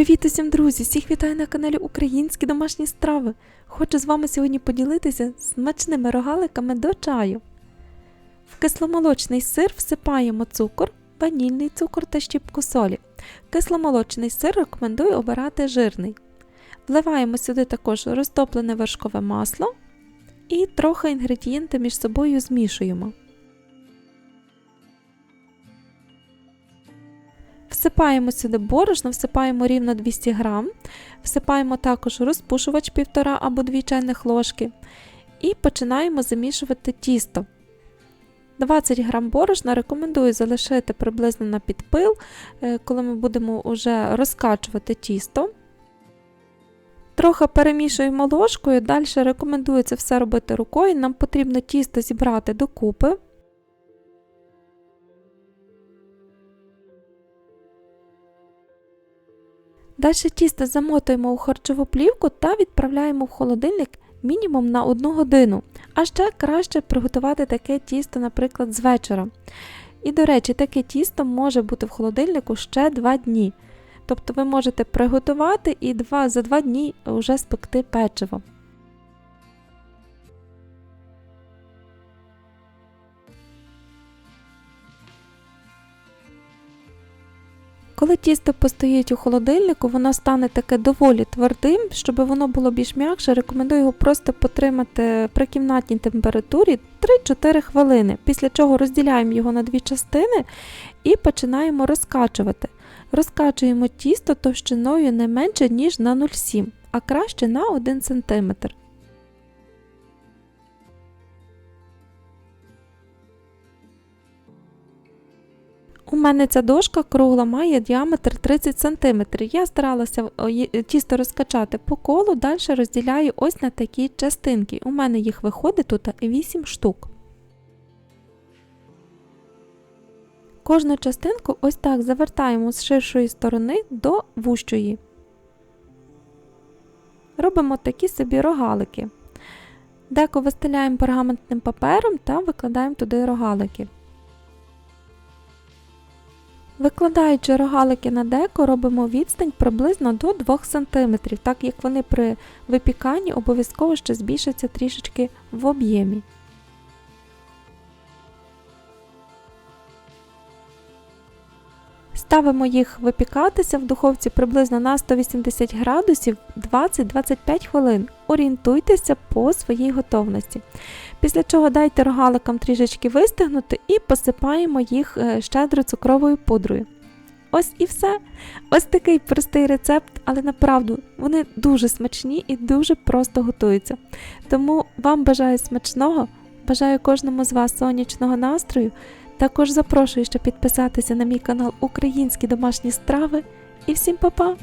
Привіт усім, друзі! Всіх вітаю на каналі Українські домашні страви. Хочу з вами сьогодні поділитися смачними рогаликами до чаю. В кисломолочний сир всипаємо цукор, ванільний цукор та щіпку солі. Кисломолочний сир рекомендую обирати жирний. Вливаємо сюди також розтоплене вершкове масло і трохи інгредієнти між собою змішуємо. Всипаємо сюди борошно, всипаємо рівно 200 г, всипаємо також розпушувач 1,5 або 2 чайних ложки і починаємо замішувати тісто. 20 г борошна рекомендую залишити приблизно на підпил, е, коли ми будемо вже розкачувати тісто. Трохи перемішуємо ложкою, далі рекомендується все робити рукою. Нам потрібно тісто зібрати докупи. Далі тісто замотуємо у харчову плівку та відправляємо в холодильник мінімум на 1 годину. А ще краще приготувати таке тісто, наприклад, з вечора. І, до речі, таке тісто може бути в холодильнику ще 2 дні. Тобто ви можете приготувати і 2, за 2 дні вже спекти печиво. Коли тісто постоїть у холодильнику, воно стане таке доволі твердим, щоб воно було більш м'якше, рекомендую його просто потримати при кімнатній температурі 3-4 хвилини, після чого розділяємо його на дві частини і починаємо розкачувати. Розкачуємо тісто товщиною не менше, ніж на 0,7, а краще на 1 см. У мене ця дошка кругла має діаметр 30 см. Я старалася тісто розкачати по колу, далі розділяю ось на такі частинки. У мене їх виходить тут 8 штук. Кожну частинку ось так завертаємо з ширшої сторони до вущої. Робимо такі собі рогалики. Деко вистеляємо пергаментним папером та викладаємо туди рогалики. Викладаючи рогалики на деко, робимо відстань приблизно до 2 см, так як вони при випіканні обов'язково ще збільшаться трішечки в об'ємі. Ставимо їх випікатися в духовці приблизно на 180 градусів 20-25 хвилин. Орієнтуйтеся по своїй готовності. Після чого дайте рогаликам трішечки вистигнути і посипаємо їх е, щедро цукровою пудрою. Ось і все. Ось такий простий рецепт, але направду вони дуже смачні і дуже просто готуються. Тому вам бажаю смачного, бажаю кожному з вас сонячного настрою. Також запрошую, щоб підписатися на мій канал Українські домашні страви. І всім па-па!